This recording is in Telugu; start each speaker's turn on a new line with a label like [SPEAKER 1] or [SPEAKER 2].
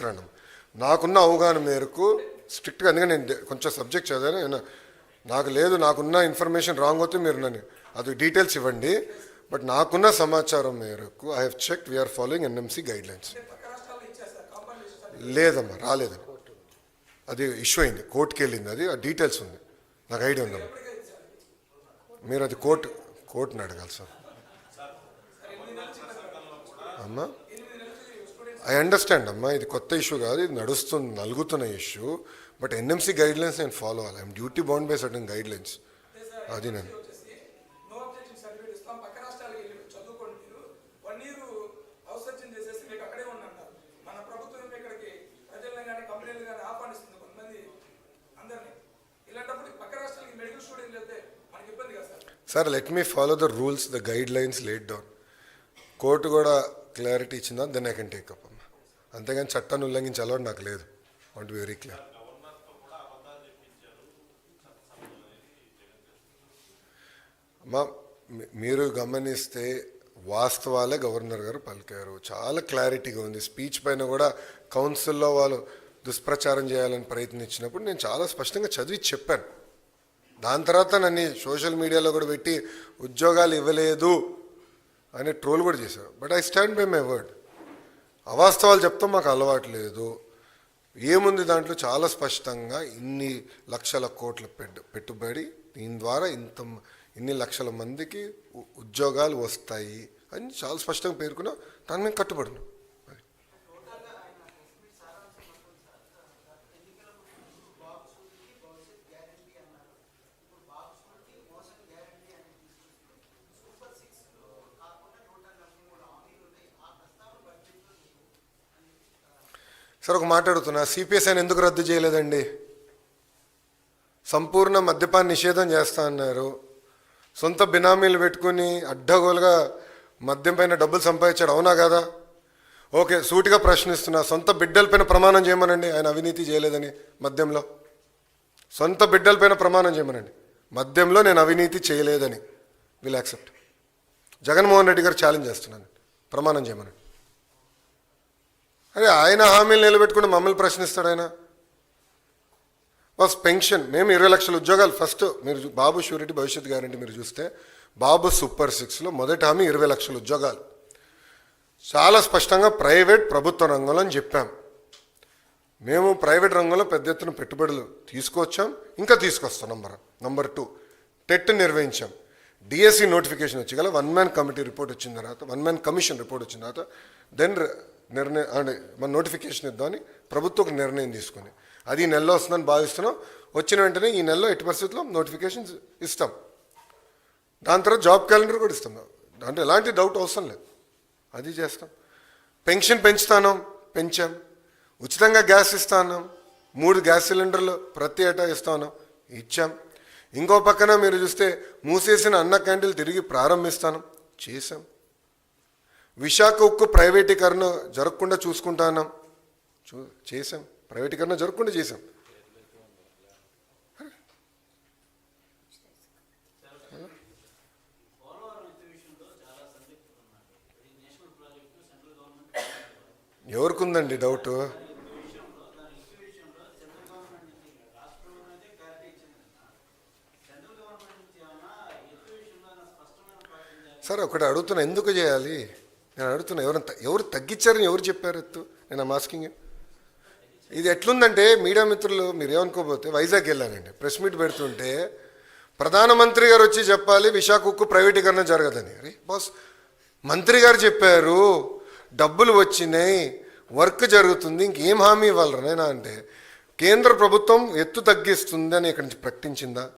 [SPEAKER 1] గ్రహణం నాకున్న అవగాహన మేరకు స్ట్రిక్ట్గా అందుకని నేను కొంచెం సబ్జెక్ట్ చదివాను. నేను నాకు లేదు నాకున్న ఇన్ఫర్మేషన్ రాంగ్ అవుతే మీరు నన్ను అది డీటెయిల్స్ ఇవ్వండి. బట్ నాకున్న సమాచారం మేరకు I have check we're following NMC guidelines లేదమ్మా రాలేదమ్మా అది ఇష్యూ అయింది కోర్టుకి వెళ్ళింది అది ఆ డీటెయిల్స్ ఉంది. నాకు ఐడియా ఉందమ్మా. మీరు అది కోర్టు కోర్టుని అడగాలి సార్. అమ్మా. ఐ అండర్స్టాండ్ అమ్మా ఇది కొత్త ఇష్యూ కాదు ఇది నడుస్తుంది నలుగుతున్న issue but NMC guidelines నేను ఫాలో అవ్వాలి. I'm duty bound by certain guidelines అది నేను.
[SPEAKER 2] Sir
[SPEAKER 1] let me follow the rules the guidelines laid down court కూడా క్లారిటీ ఇచ్చిందా? Then I can take up అమ్మా. అంతేగాని చట్టాన్ని ఉల్లంఘించే అలవాటు నాకు లేదు. వాంట్ వెరీ క్లియర్ అమ్మా మీరు గమనిస్తే వాస్తవాలే గవర్నర్ గారు పలికారు. చాలా క్లారిటీగా ఉంది. స్పీచ్ పైన కూడా కౌన్సిల్లో వాళ్ళు దుష్ప్రచారం చేయాలని ప్రయత్నించినప్పుడు నేను చాలా స్పష్టంగా చదివి చెప్పాను. దాని తర్వాత నన్ను సోషల్ మీడియాలో కూడా పెట్టి ఉద్యోగాలు ఇవ్వలేదు. అనే ట్రోల్ కూడా చేశారు. But I stand by my word అవాస్తవాలు చెప్తాం మాకు అలవాటు లేదు. ఏముంది దాంట్లో? చాలా స్పష్టంగా ఇన్ని లక్షల కోట్ల పెట్టుబడి దీని ద్వారా ఇంత ఇన్ని లక్షల మందికి ఉద్యోగాలు వస్తాయి అని చాలా స్పష్టంగా పేర్కొన్నా దాన్ని మేము కట్టుబడినాం సార్ ఒక మాట్లాడుతున్నా సిపిఎస్ఐని సిపిఎస్ ఎందుకు రద్దు చేయలేదండి? సంపూర్ణ మద్యపాన నిషేధం చేస్తా అన్నారు. సొంత బినామీలు పెట్టుకుని అడ్డగోలుగా మద్యం పైన డబ్బులు సంపాదించాడు అవునా కదా? ఓకే సూటిగా ప్రశ్నిస్తున్నా. సొంత బిడ్డలపైన ప్రమాణం చేయమనండి. ఆయన అవినీతి చేయలేదని మద్యంలో. సొంత బిడ్డలపైన ప్రమాణం చేయమనండి. మద్యంలో నేను అవినీతి చేయలేదని. విల్ యాక్సెప్ట్ జగన్మోహన్ రెడ్డి గారు ఛాలెంజ్ చేస్తున్నాను. ప్రమాణం చేయమనండి. అరే ఆయన హామీలు నిలబెట్టుకుని మమ్మల్ని ప్రశ్నిస్తాడు ఆయన. వాస్ పెన్షన్ మేము ఇరవై లక్షల ఉద్యోగాలు. ఫస్ట్ మీరు బాబు షూరిటీ భవిష్యత్ గ్యారంటీ మీరు చూస్తే బాబు సూపర్ సిక్స్లో మొదటి హామీ ఇరవై లక్షల ఉద్యోగాలు. చాలా స్పష్టంగా ప్రైవేట్ ప్రభుత్వ రంగంలో అని చెప్పాం. మేము ప్రైవేట్ రంగంలో పెద్ద ఎత్తున పెట్టుబడులు తీసుకొచ్చాం. ఇంకా తీసుకొస్తాం నంబర్ నంబర్ టూ టెట్ నిర్వహించాం. డిఎస్సి నోటిఫికేషన్ వచ్చి గల వన్ మ్యాన్ కమిటీ రిపోర్ట్ వచ్చిన తర్వాత వన్ మ్యాన్ కమిషన్ రిపోర్ట్ వచ్చిన తర్వాత దెన్ నిర్ణయం అంటే మన నోటిఫికేషన్ ఇద్దామని ప్రభుత్వం ఒక నిర్ణయం తీసుకుని అది ఈ నెలలో వస్తుందని భావిస్తున్నాం. వచ్చిన వెంటనే ఈ నెలలో ఎట్టి పరిస్థితుల్లో నోటిఫికేషన్స్ ఇస్తాం. దాని తర్వాత జాబ్ క్యాలెండర్ కూడా ఇస్తాం. అంటే ఎలాంటి డౌట్ అవసరం లేదు. అది చేస్తాం. పెన్షన్ పెంచుతాను పెంచాం. ఉచితంగా గ్యాస్ ఇస్తాను. మూడు గ్యాస్ సిలిండర్లు ప్రతి ఏటా ఇస్తాను. ఇచ్చాం. ఇంకో పక్కన మీరు చూస్తే మూసేసిన అన్న క్యాండిల్ తిరిగి ప్రారంభిస్తాను. చేశాం. విశాఖ ఉక్కు ప్రైవేటీకరణ జరగకుండా చూసుకుంటాన్నాం చూ చేసాం ప్రైవేటీకరణ జరగకుండా చేశాం. ఎవరికి ఉందండి డౌట్? సార్ ఒకటి అడుగుతున్నా ఎందుకు చేయాలి? నేను అడుగుతున్నా ఎవరు ఎవరు తగ్గించారని ఎవరు చెప్పారు ఎత్తు? నేను మాస్కింగ్ ఇది ఎట్లుందంటే మీడియా మిత్రులు మీరు ఏమనుకోపోతే వైజాగ్ వెళ్ళానండి ప్రెస్ మీట్ పెడుతుంటే ప్రధానమంత్రి గారు వచ్చి చెప్పాలి విశాఖ ప్రైవేటీకరణ జరగదని. అరే బాస్ మంత్రి గారు చెప్పారు డబ్బులు వచ్చినాయి వర్క్ జరుగుతుంది ఇంకేం హామీ ఇవ్వాలరా నేనా అంటే కేంద్ర ప్రభుత్వం ఎత్తు తగ్గిస్తుంది అని ఇక్కడి నుంచి ప్రకటించిందా?